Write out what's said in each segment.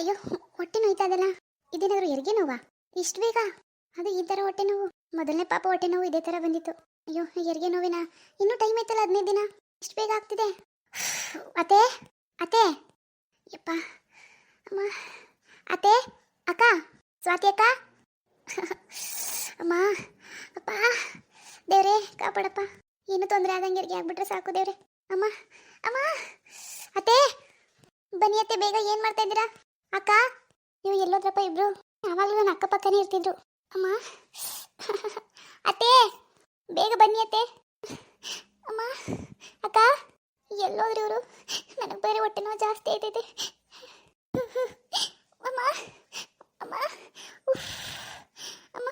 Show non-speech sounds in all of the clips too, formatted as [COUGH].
ಅಯ್ಯೋ, ಹೊಟ್ಟೆ ನೋಯ್ತಾ ಇದಲ್ಲ ಇದೇನಾದ್ರು ಹೆರಿಗೆ ನೋವಾ? ಇಷ್ಟು ಬೇಗ? ಅದು ಈ ಥರ ಹೊಟ್ಟೆ ನೋವು. ಮೊದಲನೇ ಪಾಪ ಹೊಟ್ಟೆ ನೋವು ಇದೇ ಥರ ಬಂದಿತ್ತು. ಅಯ್ಯೋ, ಹೆರಿಗೆ ನೋವಿನ. ಇನ್ನೂ ಟೈಮ್ ಐತಲ್ಲ ಹದಿನೈದು ದಿನ? ಇಷ್ಟು ಬೇಗ ಆಗ್ತಿದೆ. ಅತ್ತೆ? ಅತ್ತೆ? ಯಪ್ಪ. ಅಮ್ಮ. ಅತ್ತೆ? ಅಕ್ಕ? ಸ್ವಾತಿ ಅಕ್ಕ? ಅಮ್ಮ. ಅಪ್ಪ. ದೇವ್ರೆ, ಕಾಪಾಡಪ್ಪ. ಏನು ತೊಂದರೆ ಆದಂಗೆ ಹೆರಿಗೆ ಆಗ್ಬಿಟ್ರೆ ಸಾಕು ದೇವ್ರೆ. ಅಮ್ಮ. ಅಮ್ಮ. ಅತ್ತೆ? ಬನ್ನಿ ಅತ್ತೆ, ಬೇಗ ಏನು ಮಾಡ್ತಾ ಇದ್ದೀರಾ? ಅಕ್ಕ, ನೀವು ಎಲ್ಲೋದ್ರಪ್ಪ ಇಬ್ರು? ಯಾವಾಗಲೂ ನನ್ನ ಅಕ್ಕಪಕ್ಕನೇ ಇರ್ತಿದ್ರು. ಅಮ್ಮ. ಅತ್ತೆ, ಬೇಗ ಬನ್ನಿ ಅತ್ತೆ. ಅಮ್ಮ, ಅಕ್ಕ, ಎಲ್ಲೋದ್ರಿ ಇವರು? ನನಗೆ ಬೇರೆ ಹೊಟ್ಟೆ ನೋವು ಜಾಸ್ತಿ ಆಯ್ತೈತೆ. ಅಮ್ಮ ಅಮ್ಮ. ಅಮ್ಮ.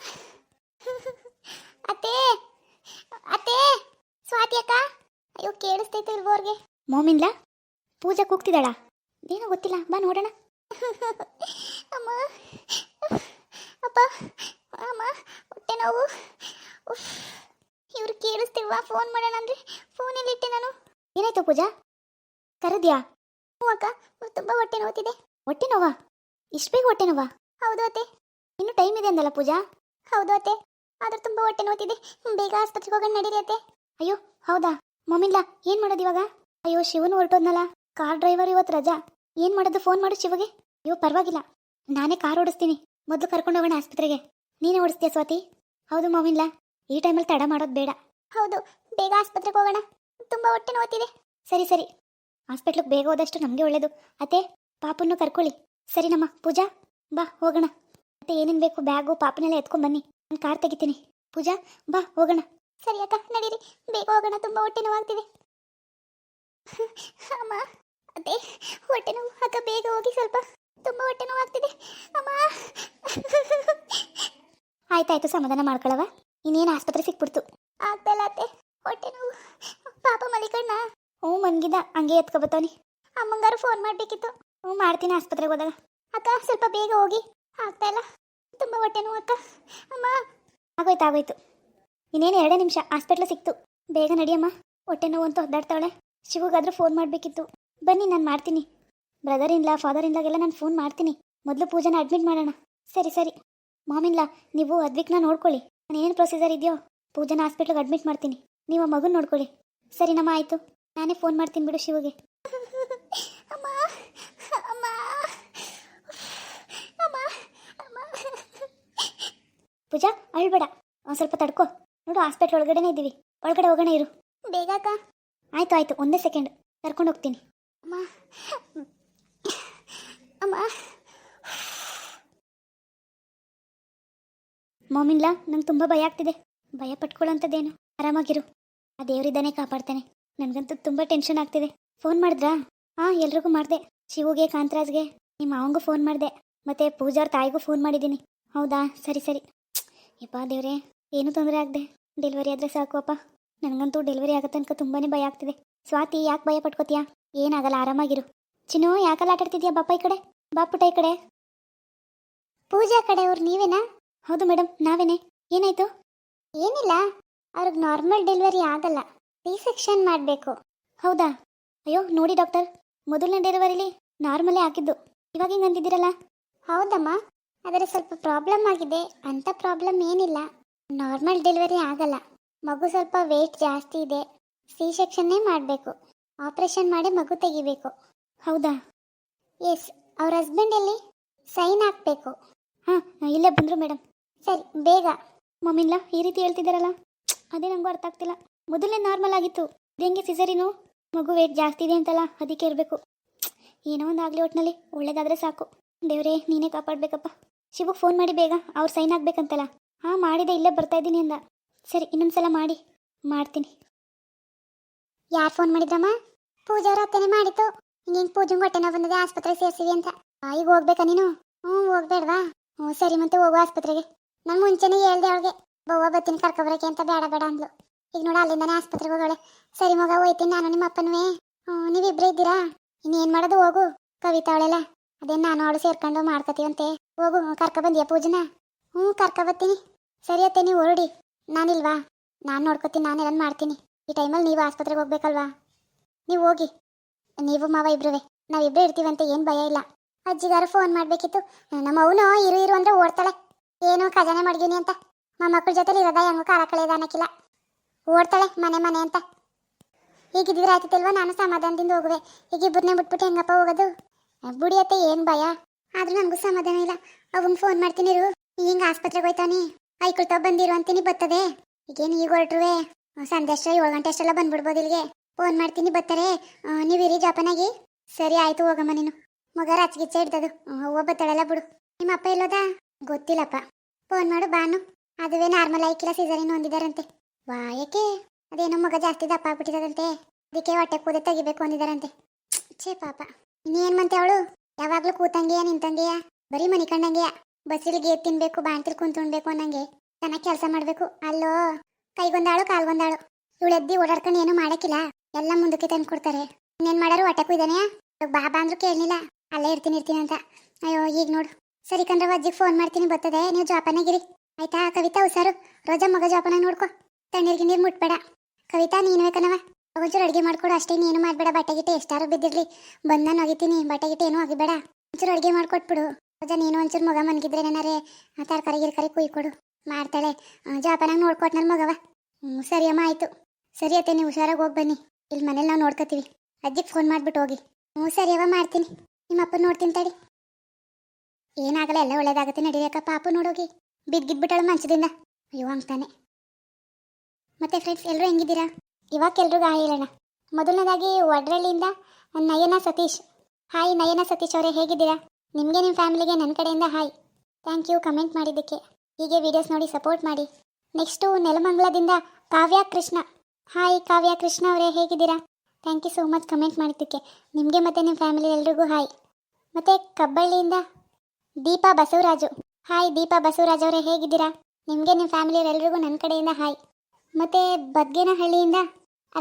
ಅತ್ತೆ ಅತ್ತೆ, ಸ್ವಾತಿ ಅಕ್ಕ. ಅಯ್ಯೋ, ಕೇಳಿಸ್ತೈತೆ ಇಲ್ವೋರ್ಗೆ ಮೋಮಿನ್ಲಾ ಪೂಜಾ ಕೂಗ್ತಿದ್ದಾಳ? ಏನೋ ಗೊತ್ತಿಲ್ಲ, ಬಾ ನೋಡೋಣ. ಅಮ್ಮ, ಅಪ್ಪ, ಅಮ್ಮ, ಹೊಟ್ಟೆ ನೋವು. ಇವ್ರು ಕೇಳಿಸ್ತಿಲ್ವಾ? ಫೋನ್ ಮಾಡೋಣ ಅಂದ್ರೆ ಫೋನಲ್ಲಿ ಇಟ್ಟೆ ನಾನು. ಏನಾಯ್ತು ಪೂಜಾ? ಕರೆದ್ಯಾ? ಹ್ಞೂ ಅಕ್ಕ ತುಂಬ ಹೊಟ್ಟೆ ನೋವುತ್ತಿದೆ ಹೊಟ್ಟೆ ನೋವಾ? ಇಷ್ಟು ಬೇಗ ಹೊಟ್ಟೆ ನೋವಾ? ಹೌದು ಅತ್ತೆ. ಇನ್ನು ಟೈಮ್ ಇದೆ ಅಂದಲ್ಲ ಪೂಜಾ? ಹೌದು ಅತ್ತೆ. ಆದ್ರೆ ತುಂಬ ಹೊಟ್ಟೆ ನೋವ್ತಿದೆ. ಬೇಗ ಆಸ್ಪತ್ರೆಗೆ ಹೋಗೋಣ ನಡೀರಿ ಅತ್ತೆ. ಅಯ್ಯೋ, ಹೌದಾ? ಮಮ್ಮಿಲ್ಲ ಏನು ಮಾಡೋದು ಇವಾಗ? ಅಯ್ಯೋ, ಶಿವನು ಹೊರಟೋದ್ನಲ್ಲ. ಕಾರ್ ಡ್ರೈವರ್ ಇವತ್ತು ರಜಾ. ಏನ್ ಮಾಡೋದು? ಫೋನ್ ಮಾಡು ಶಿವಗೆ. ಅಯ್ಯೋ ಪರವಾಗಿಲ್ಲ. ನಾನೇ ಕಾರ್ ಓಡಿಸ್ತೀನಿ. ಮೊದ್ಲು ಕರ್ಕೊಂಡು ಹೋಗೋಣ ಆಸ್ಪತ್ರೆಗೆ. ನೀನೇ ಓಡಿಸ್ತೀಯ ಸ್ವಾತಿ? ಹೌದು ಮಾವಿನ್ಲ ಈ ಟೈಮಲ್ಲಿ ತಡ ಮಾಡೋದು ಬೇಡ. ಹೌದು ಬೇಗ ಆಸ್ಪತ್ರೆಗೆ ಹೋಗೋಣ. ತುಂಬಾ ಹೊಟ್ಟೆ ನೋತಿದೆ ಸರಿ ಸರಿ. ಹಾಸ್ಪಿಟ್ಲಿಗೆ ಬೇಗ ಹೋದಷ್ಟು ನಮಗೆ ಒಳ್ಳೇದು. ಅತ್ತೆ ಪಾಪನ್ನು ಕರ್ಕೊಳ್ಳಿ. ಸರಿ ನಮ್ಮ ಪೂಜಾ ಬಾ ಹೋಗೋಣ. ಮತ್ತೆ ಏನೇನು ಬೇಕು? ಬ್ಯಾಗು ಪಾಪನೆಲ್ಲ ಎತ್ಕೊಂಡು ಬನ್ನಿ. ನಾನು ಕಾರ್ ತೆಗಿತೀನಿ. ಪೂಜಾ ಬಾ ಹೋಗೋಣ. ಸರಿ ಅಕ್ಕ ನಡೀರಿ. ಬೇಗ ಹೋಗೋಣ. ತುಂಬ ಹೊಟ್ಟೆ ನೋವಾಗ್ತಿದೆ [LAUGHS] ಅಮ್ಮ. ಅದೇ, ಹೊಟ್ಟೆ ನೋವು ಅಕ್ಕ ಬೇಗ ಹೋಗಿ ಸ್ವಲ್ಪ ತುಂಬಾ ಹೊಟ್ಟೆ ನೋವಾಗ್ತಿದೆ ಅಮ್ಮ. ಆಯ್ತಾಯ್ತು, ಸಮಾಧಾನ ಮಾಡ್ಕೊಳವ ಇನ್ನೇನು ಆಸ್ಪತ್ರೆ ಸಿಕ್ಬಿಡ್ತು. ಆಗ್ತಲ್ಲ ಅತ್ತೆ, ಹೊಟ್ಟೆ ನೋವು. ಪಾಪ ಮಲಿಕಣ್ಣ ಹ್ಞೂ, ಮನ್ಗಿದ. ಹಂಗೆ ಎತ್ಕೊಬತ್ತವನಿ. ಅಮ್ಮಂಗಾರು ಫೋನ್ ಮಾಡಬೇಕಿತ್ತು. ಹ್ಞೂ, ಮಾಡ್ತೀನಿ ಆಸ್ಪತ್ರೆಗೆ ಹೋದಾಗ. ಅಕ್ಕ, ಸ್ವಲ್ಪ ಬೇಗ ಹೋಗಿ. ಆಗ್ತಾ ಇಲ್ಲ. ತುಂಬ ಹೊಟ್ಟೆ ನೋವು ಅಕ್ಕ. ಅಮ್ಮ. ಆಗೋಯ್ತು ಆಗೋಯ್ತು. ಇನ್ನೇನು ಎರಡೇ ನಿಮಿಷ ಹಾಸ್ಪಿಟ್ಲ್ ಸಿಕ್ತು. ಬೇಗ ನಡಿಯಮ್ಮ ಹೊಟ್ಟೆ ನೋವು ಅಂತ ಒದ್ದಾಡ್ತಾಳೆ ಶಿವಗಾದ್ರೂ ಫೋನ್ ಮಾಡಬೇಕಿತ್ತು. ಬನ್ನಿ ನಾನು ಮಾಡ್ತೀನಿ. ಬ್ರದರ್ ಇನ್ಲಾ ಫಾದರ್ ಇನ್ಲಾಗೆಲ್ಲ ನಾನು ಫೋನ್ ಮಾಡ್ತೀನಿ. ಮೊದಲು ಪೂಜೆನ ಅಡ್ಮಿಟ್ ಮಾಡೋಣ. ಸರಿ ಸರಿ. ಮಾಮಿನ್ಲಾ ನೀವು ಅದ್ವಿಕ್ನ ನೋಡ್ಕೊಳ್ಳಿ. ನಾನು ಏನು ಪ್ರೊಸೀಜರ್ ಇದೆಯೋ? ಪೂಜೆನ ಹಾಸ್ಪಿಟ್ಲಿಗೆ ಅಡ್ಮಿಟ್ ಮಾಡ್ತೀನಿ. ನೀವು ಆ ಮಗನ ನೋಡ್ಕೊಳ್ಳಿ. ಸರಿನಮ್ಮ ಆಯಿತು. ನಾನೇ ಫೋನ್ ಮಾಡ್ತೀನಿ ಬಿಡು ಶಿವಗೆ. ಪೂಜಾ ಅಳ್ಬೇಡ. ಒಂದು ಸ್ವಲ್ಪ ತಡ್ಕೋ. ನೋಡು ಹಾಸ್ಪಿಟ್ಲ್ ಒಳಗಡೆನೇ ಇದ್ದೀವಿ ಒಳಗಡೆ ಹೋಗೋಣ ಇರು. ಬೇಗ ಅಕ್ಕ. ಆಯ್ತು ಆಯ್ತು. ಒಂದೇ ಸೆಕೆಂಡ್ ಕರ್ಕೊಂಡು ಹೋಗ್ತೀನಿ. ಅಮ್ಮ. ಅಮ್ಮ. ಮಾಮಿನ್ಲ, ನಂಗೆ ತುಂಬ ಭಯ ಆಗ್ತಿದೆ. ಭಯ ಪಟ್ಕೊಳ್ಳೋಂಥದ್ದೇನು ಆರಾಮಾಗಿರು. ಆ ದೇವರಿದ್ದಾನೆ ಕಾಪಾಡ್ತಾನೆ. ನನಗಂತೂ ತುಂಬ ಟೆನ್ಷನ್ ಆಗ್ತಿದೆ. ಫೋನ್ ಮಾಡಿದ್ರಾ? ಹಾಂ, ಎಲ್ರಿಗೂ ಮಾಡಿದೆ. ಶಿವುಗೆ, ಕಾಂತರಾಜ್ಗೆ ನಿಮ್ಮ ಮಾವಂಗೂ ಫೋನ್ ಮಾಡಿದೆ. ಮತ್ತೆ ಪೂಜಾರ್ ತಾಯಿಗೂ ಫೋನ್ ಮಾಡಿದ್ದೀನಿ ಹೌದಾ? ಸರಿ ಸರಿ. ಯಪ್ಪ ದೇವ್ರೆ, ಏನೂ ತೊಂದರೆ ಆಗದೆ. ಡೆಲಿವರಿ ಆದರೆ ಸಾಕು ಅಪ್ಪ. ನನಗಂತೂ ಡೆಲಿವರಿ ಆಗೋ ತನಕ ತುಂಬಾ ಭಯ ಆಗ್ತಿದೆ. ಸ್ವಾತಿ, ಯಾಕೆ ಭಯ ಪಟ್ಕೋತೀಯಾ? ಏನಾಗಲ್ಲ, ಆರಾಮಾಗಿರು. ಚಿನ್ನು, ಯಾಕಲ್ಲ ಆಟಾಡ್ತಿದ್ಯಾ ಬಾಪ ಈ ಕಡೆ? ಬಾಪುಟ ಈ ಕಡೆ. ಪೂಜಾ ಕಡೆ ಅವ್ರು ನೀವೇನಾ? ಹೌದು ಮೇಡಮ್ ನಾವೇನೆ. ಏನಾಯ್ತು? ಏನಿಲ್ಲ, ಅವ್ರಿಗೆ ನಾರ್ಮಲ್ ಡೆಲಿವರಿ ಆಗಲ್ಲ. ರಿಸೆಕ್ಷನ್ ಮಾಡಬೇಕು. ಹೌದಾ? ಅಯ್ಯೋ, ನೋಡಿ ಡಾಕ್ಟರ್. ಮೊದಲನೇ ಡೆಲಿವರಿಲಿ ನಾರ್ಮಲೇ ಆಗಿದ್ದು ಇವಾಗ ಹಿಂಗೆ ಅಂದಿದ್ದೀರಲ್ಲ? ಹೌದಮ್ಮ, ಆದರೆ ಸ್ವಲ್ಪ ಪ್ರಾಬ್ಲಮ್ ಆಗಿದೆ. ಅಂಥ ಪ್ರಾಬ್ಲಮ್ ಏನಿಲ್ಲ. ನಾರ್ಮಲ್ ಡೆಲಿವರಿ ಆಗಲ್ಲ. ಮಗು ಸ್ವಲ್ಪ ವೇಟ್ ಜಾಸ್ತಿ ಇದೆ. ಸಿ ಸೆಕ್ಷನ್ನೇ ಮಾಡಬೇಕು. ಆಪರೇಷನ್ ಮಾಡಿ ಮಗು ತೆಗಿಬೇಕು. ಹೌದಾ? ಎಸ್ ಅವ್ರ ಹಸ್ಬೆಂಡ್ ಎಲ್ಲಿ? ಸೈನ್ ಹಾಕಬೇಕು. ಹಾಂ ಇಲ್ಲೇ ಬಂದರು ಮೇಡಮ್ ಸರಿ ಬೇಗ. ಮಮ್ಮಿಲ್ಲ ಈ ರೀತಿ ಹೇಳ್ತಿದ್ದಾರಲ್ಲ ಅದೇ ನಂಗೂ ಅರ್ಥ ಆಗ್ತಿಲ್ಲ. ಮೊದಲೇ ನಾರ್ಮಲ್ ಆಗಿತ್ತು. ಹೆಂಗೆ ಸಿಸರಿನು ಮಗು ವೇಟ್ ಜಾಸ್ತಿ ಇದೆ ಅಂತಲ್ಲ ಅದಕ್ಕೆ ಇರಬೇಕು. ಏನೋ ಒಂದು ಆಗಲಿ ಒಟ್ಟಿನಲ್ಲಿ ಒಳ್ಳೇದಾದರೆ ಸಾಕು. ದೇವರೇ ನೀನೇ ಕಾಪಾಡಬೇಕಪ್ಪ. ಶಿವಗೆ ಫೋನ್ ಮಾಡಿ ಬೇಗ. ಅವ್ರು ಸೈನ್ ಆಗ್ಬೇಕಂತಲ್ಲ ಹಾಂ ಮಾಡಿದೆ ಇಲ್ಲೇ ಬರ್ತಾ ಇದ್ದೀನಿ ಅಂದ. ಸರಿ ಇನ್ನೊಂದ್ಸಲ ಮಾಡಿ. ಮಾಡ್ತೀನಿ. ಯಾರು ಫೋನ್ ಮಾಡಿದ್ರಮ್ಮ ಪೂಜಾ ಅವ್ರ ಅತ್ತನೇ ಮಾಡಿತ್ತು ಹಿಂಗೆ ಪೂಜೆ ಹೊಟ್ಟೆ ನೋವು ಬಂದಿದೆ ಆಸ್ಪತ್ರೆ ಸೇರ್ಸಿವಿ ಅಂತ. ಈಗ ಹೋಗ್ಬೇಕಾ ನೀನು? ಹ್ಞೂ, ಹೋಗ್ಬೇಡ್ವಾ. ಹ್ಞೂ, ಸರಿ ಮತ್ತೆ ಹೋಗು ಆಸ್ಪತ್ರೆಗೆ. ನಾನು ಮುಂಚೆನೇ ಹೇಳ್ದೆ ಅವಳಿಗೆ. ಬವ್ವ ಬತ್ತೀನಿ ಕರ್ಕೊಬರಕ್ಕೆ ಅಂತ ಬೇಡ ಬೇಡ ಅಂದ್ಲು. ಈಗ ನೋಡ ಅಲ್ಲಿಂದಾನೆ ಆಸ್ಪತ್ರೆಗೆ ಹೋಗೋಳೆ. ಸರಿ ಮಗ, ಹೋಯ್ತೀನಿ ನಾನು ನಿಮ್ಮ ಅಪ್ಪನವೇ. ಹ್ಞೂ, ನೀವಿಬ್ರೇ ಇದ್ದೀರಾ? ಇನ್ನೇನು ಮಾಡೋದು ಹೋಗು. ಕವಿತಾ ಅವಳೆಲ್ಲ. ಅದೇ ನಾನು ಅವಳು ಸೇರ್ಕೊಂಡು ಮಾಡ್ಕೋತೀವಂತೆ ಹೋಗು ಕರ್ಕೊ ಬಂದಿಯ ಪೂಜನ? ಹ್ಞೂ, ಕರ್ಕೊ ಬರ್ತೀನಿ. ಸರಿ ಅತ್ತೆ, ನೀವು ಹೊರಡಿ. ನಾನಿಲ್ವಾ? ನಾನು ನೋಡ್ಕೊತೀನಿ, ನಾನು ಮಾಡ್ತೀನಿ. ಈ ಟೈಮಲ್ಲಿ ನೀವು ಆಸ್ಪತ್ರೆಗೆ ಹೋಗ್ಬೇಕಲ್ವಾ? ನೀವು ಹೋಗಿ. ನೀವು ಮಾವ ಇಬ್ರುವೆ. ನಾವಿಬ್ಬರೇ ಇರ್ತೀವಂತೆ, ಏನು ಭಯ ಇಲ್ಲ. ಅಜ್ಜಿಗಾರು ಫೋನ್ ಮಾಡಬೇಕಿತ್ತು. ನಮ್ಮ ಅವನು ಇರು ಇರು ಅಂದ್ರೆ ಓಡ್ತಾಳೆ. ಏನು ಖಜಾನೆ ಮಾಡಿದೀನಿ ಅಂತ. ಮಕ್ಕಳ ಜೊತೆಲಿ ಇರೋದ ಹೆಂಗು ಕಾಲ ಕಳೆಯೋದು ಅನ್ನಕ್ಕಿಲ್ಲ ಓಡ್ತಾಳೆ, ಮನೆ ಮನೆ ಅಂತ. ಹೀಗಿದ್ರೆ ಆಯ್ತಿಲ್ವಾ ನಾನು ಸಮಾಧಾನದಿಂದ ಹೋಗುವೆ. ಈಗ ಇಬ್ಬರನ್ನೇ ಬಿಟ್ಬಿಟ್ಟು ಹೆಂಗಪ್ಪ ಹೋಗೋದು? ಬುಡಿಯತ್ತೆ, ಏನು ಭಯ? ಆದರೂ ನನಗೂ ಸಮಾಧಾನ ಇಲ್ಲ. ಅವನ್ ಫೋನ್ ಮಾಡ್ತೀನಿ ಇರು. ಹಿಂಗೆ ಆಸ್ಪತ್ರೆಗೆ ಹೋಯ್ತಾನೆ. ಐಕೊಳ್ತಾ ಬಂದಿರು ಅಂತೀನಿ ಬರ್ತದೆ ಈಗೇನು ಈಗ ಹೊರಟ್ರುವೆ? ಸಂಜೆ ಅಷ್ಟೇ, ಏಳು ಗಂಟೆ ಅಷ್ಟೆಲ್ಲ ಬಂದ್ಬಿಡ್ಬೋದು ಇಲ್ಲಿಗೆ. ಫೋನ್ ಮಾಡ್ತೀನಿ, ಬರ್ತಾರೆ. ನೀವು ಇರಿ ಜಾಪನಾಗಿ. ಸರಿ, ಆಯ್ತು, ಹೋಗಮ್ಮ ನೀನು. ಮಗ ರಾಚಗಿಚ್ಚೆ ಇಡ್ದದು ಹೂವ ಬತ್ತಾಳಲ್ಲ ಬಿಡು. ನಿಮ್ಮ ಅಪ್ಪ ಇಲ್ಲೋದಾ? ಗೊತ್ತಿಲ್ಲಪ್ಪ. ಫೋನ್ ಮಾಡು ಬಾನು ಅದುವೇ ನಾರ್ಮಲ್ ಆಯ್ಕಿಲ್ಲ ಸೀಸರಿನ್ ಹೊಂದಿದಾರಂತೆ ವಾ ಯಾಕೆ ಅದೇನೋ ಮಗ ಜಾಸ್ತಿ ದಪ್ಪ ಆಗ್ಬಿಟ್ಟಿದಾರಂತೆ ಅದಕ್ಕೆ ಹೊಟ್ಟೆ ಕೂದೆ ತೆಗಿಬೇಕು ಅಂದಿದಾರಂತೆ. ಛೇ, ಪಾಪ. ಇನ್ನೇನ್ ಮಂತೆ ಅವಳು? ಯಾವಾಗಲೂ ಕೂತಂಗೆಯಾ, ನಿಂತಂಗೆಯ? ಬರೀ ಮನಿ ಕಂಡಂಗೆಯಾ ಬಸ್ಸಿಲ್ ಗೇರ್ ತಿನ್ಬೇಕು, ಬಾಣ್ತಿಲ್ ಕುಂತ್ಕೊಳ್ಬೇಕು ಅನ್ನಂಗೆ. ಚೆನ್ನಾಗಿ ಕೆಲಸ ಮಾಡಬೇಕು. ಅಲ್ಲೋ? ಕೈಗೊಂದಾಳು, ಕಾಲ್ಗೊಂದಾಳು. ಇವಳು ಎದ್ದಿ ಓಡಾಡ್ಕೊಂಡು ಏನು ಮಾಡಕ್ಕಿಲ್ಲ. ಎಲ್ಲ ಮುಂದಕ್ಕೆ ತಂದು ಕೊಡ್ತಾರೆ. ಇನ್ನೇನು ಮಾಡಾರು ಹೊಟ್ಟೆ ಇದ್ದಾನೆ ಬಾಬಾ ಅಂದ್ರೂ ಕೇಳಲಿಲ್ಲ. ಅಲ್ಲೇ ಇರ್ತೀನಿ ಇರ್ತೀನಿ ಅಂತ. ಅಯ್ಯೋ, ಈಗ ನೋಡು. ಸರಿ ಕಂಡ್ರೆ ಅಜ್ಜಿಗೆ ಫೋನ್ ಮಾಡ್ತೀನಿ, ಬರ್ತದೆ. ನೀವು ಜೋಪಾನಾಗಿರಿ ಆಯ್ತಾ? ಕವಿತಾ ಹುಷಾರು? ರೋಜಾ ಮಗ ಜೋಪಾನಾಗಿ ನೋಡ್ಕೊ. ತಣ್ಣೀರ್ಗೆ ನೀರು ಮುಟ್ಬೇಡ. ಕವಿತಾ ನೀನು ಬೇಕನವ ಒಂಚೂರು ಅಡುಗೆ ಮಾಡ್ಕೊಡು, ಅಷ್ಟೇ ನೀನು ಮಾಡಬೇಡ. ಬಟ್ಟೆ ಗಿಟ್ಟೆ ಎಷ್ಟಾರು ಬಿದ್ದಿರ್ಲಿ. ಬಂದ ನಾನು ಒಗಿತೀನಿ ಬಟ್ಟೆ ಗಿಟ್ಟೆ ಏನೂ ಒಗಿಬೇಡ ಒಂಚೂರು ಅಡುಗೆ ಮಾಡ್ಕೊಟ್ಬಿಡು. ರೋಜಾ, ನೀನು ಒಂಚೂರು ಮಗ ಮನ್ಗಿದ್ರೆ ಏನಾರೇ ತರಕಾರಿ, ಗಿರ್ಕಾರಿ ಕುಯ್ಕೊಡು. ಮಾಡ್ತಾಳೆ. ಜೋಪಾನಾಗಿ ನೋಡ್ಕೊಟ್ನಲ್ಲಿ ಮಗವ. ಹ್ಞೂ ಸರಿ ಅಮ್ಮ, ಆಯಿತು. ಸರಿ ಅತ್ತೆ, ನೀವು ಹುಷಾರಾಗಿ ಹೋಗಿ ಬನ್ನಿ. ಇಲ್ಲಿ ಮನೇಲಿ ನಾವು ನೋಡ್ಕೋತೀವಿ. ಅಜ್ಜಿಗೆ ಫೋನ್ ಮಾಡ್ಬಿಟ್ಟು ಹೋಗಿ. ಹ್ಞೂ, ಸರಿ ಅವ ಮಾಡ್ತೀನಿ. ನಿಮ್ಮ ಅಪ್ಪನ ನೋಡ್ತೀನಿ ತಡಿ. ಏನಾಗಲ್ಲ, ಎಲ್ಲ ಒಳ್ಳೇದಾಗತ್ತೆ ನಡೀಬೇಕ ಪಾಪು ನೋಡೋಗಿ. ಬಿದ್ದಿದ್ಬಿಟ್ಟಳು ಮಂಚದಿಂದ. ಅಯ್ಯೋ ಅಂತಾನೆ ಮತ್ತೆ ಫ್ರೆಂಡ್ಸ್ ಎಲ್ಲರೂ ಹೆಂಗಿದ್ದೀರಾ? ಇವಾಗ ಎಲ್ರಿಗೂ ಹಾಯ್ ಹೇಳೋಣ. ಮೊದಲನೇದಾಗಿ ವಡ್ರಳ್ಳಿಯಿಂದ ನಯನ ಸತೀಶ್. ಹಾಯ್ ನಯನ ಸತೀಶ್ ಅವರೇ, ಹೇಗಿದ್ದೀರಾ? ನಿಮಗೆ ನಿಮ್ಮ ಫ್ಯಾಮಿಲಿಗೆ ನನ್ನ ಕಡೆಯಿಂದ ಹಾಯ್. ಥ್ಯಾಂಕ್ ಯು, ಕಮೆಂಟ್ ಮಾಡಿದ್ದಕ್ಕೆ. ಹೀಗೆ ವಿಡಿಯೋಸ್ ನೋಡಿ ಸಪೋರ್ಟ್ ಮಾಡಿ. ನೆಕ್ಸ್ಟು ನೆಲಮಂಗಲದಿಂದ ಕಾವ್ಯ ಕೃಷ್ಣ. ಹಾಯ್ ಕಾವ್ಯ ಕೃಷ್ಣ ಅವರೇ, ಹೇಗಿದ್ದೀರಾ? Thank you so much comment ಮಾಡಿದ್ದಕ್ಕೆ. ನಿಮಗೆ ಮತ್ತು ನಿಮ್ಮ ಫ್ಯಾಮಿಲಿ ಎಲ್ರಿಗೂ ಹಾಯ್ ಮತ್ತು ಕಬ್ಬಳ್ಳಿಯಿಂದ ದೀಪಾ ಬಸವರಾಜು. ಹಾಯ್ ದೀಪಾ ಬಸವರಾಜ್ ಅವರೇ, ಹೇಗಿದ್ದೀರಾ? ನಿಮಗೆ ನಿಮ್ಮ ಫ್ಯಾಮಿಲಿಯವರೆಲ್ಲರಿಗೂ ನನ್ನ ಕಡೆಯಿಂದ ಹಾಯ್ ಮತ್ತು ಬದ್ಗೇನಹಳ್ಳಿಯಿಂದ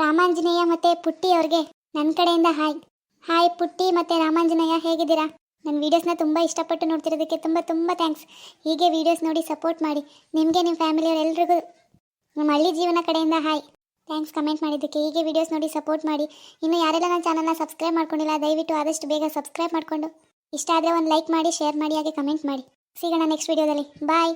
ರಾಮಾಂಜನೇಯ ಮತ್ತು ಪುಟ್ಟಿ ಅವ್ರಿಗೆ ನನ್ನ ಕಡೆಯಿಂದ ಹಾಯ್ ಹಾಯ್ ಪುಟ್ಟಿ ಮತ್ತು ರಾಮಾಂಜನೇಯ, ಹೇಗಿದ್ದೀರಾ? ನನ್ನ ವೀಡಿಯೋಸ್ನ ತುಂಬ ಇಷ್ಟಪಟ್ಟು ನೋಡ್ತಿರೋದಕ್ಕೆ ತುಂಬ ತುಂಬ ಥ್ಯಾಂಕ್ಸ್ ಹೀಗೆ ವೀಡಿಯೋಸ್ ನೋಡಿ ಸಪೋರ್ಟ್ ಮಾಡಿ. ನಿಮಗೆ ನಿಮ್ಮ ಫ್ಯಾಮಿಲಿಯವರೆಲ್ರಿಗೂ ನಮ್ಮ ಹಳ್ಳಿ ಜೀವನ ಕಡೆಯಿಂದ ಹಾಯ್ ಥ್ಯಾಂಕ್ಸ್ ಕಮೆಂಟ್ ಮಾಡಿದ್ದಕ್ಕೆ ಹೀಗೆ ವೀಡಿಯೋಸ್ ನೋಡಿ ಸಪೋರ್ಟ್ ಮಾಡಿ. ಇನ್ನು ಯಾರೆಲ್ಲ ನನ್ನ ಚಾನಲ್ನ ಸಬ್ಸ್ಕ್ರೈಬ್ ಮಾಡ್ಕೊಂಡಿಲ್ಲ, ದಯವಿಟ್ಟು ಆದಷ್ಟು ಬೇಗ ಸಬ್ಸ್ಕ್ರೈಬ್ ಮಾಡಿಕೊಂಡು. ಇಷ್ಟ ಆದರೆ ಒಂದು ಲೈಕ್ ಮಾಡಿ ಶೇರ್ ಮಾಡಿ, ಹಾಗೆ ಕಮೆಂಟ್ ಮಾಡಿ. ಸಿಗೋಣ ನೆಕ್ಸ್ಟ್ ವೀಡಿಯೋದಲ್ಲಿ ಬಾಯ್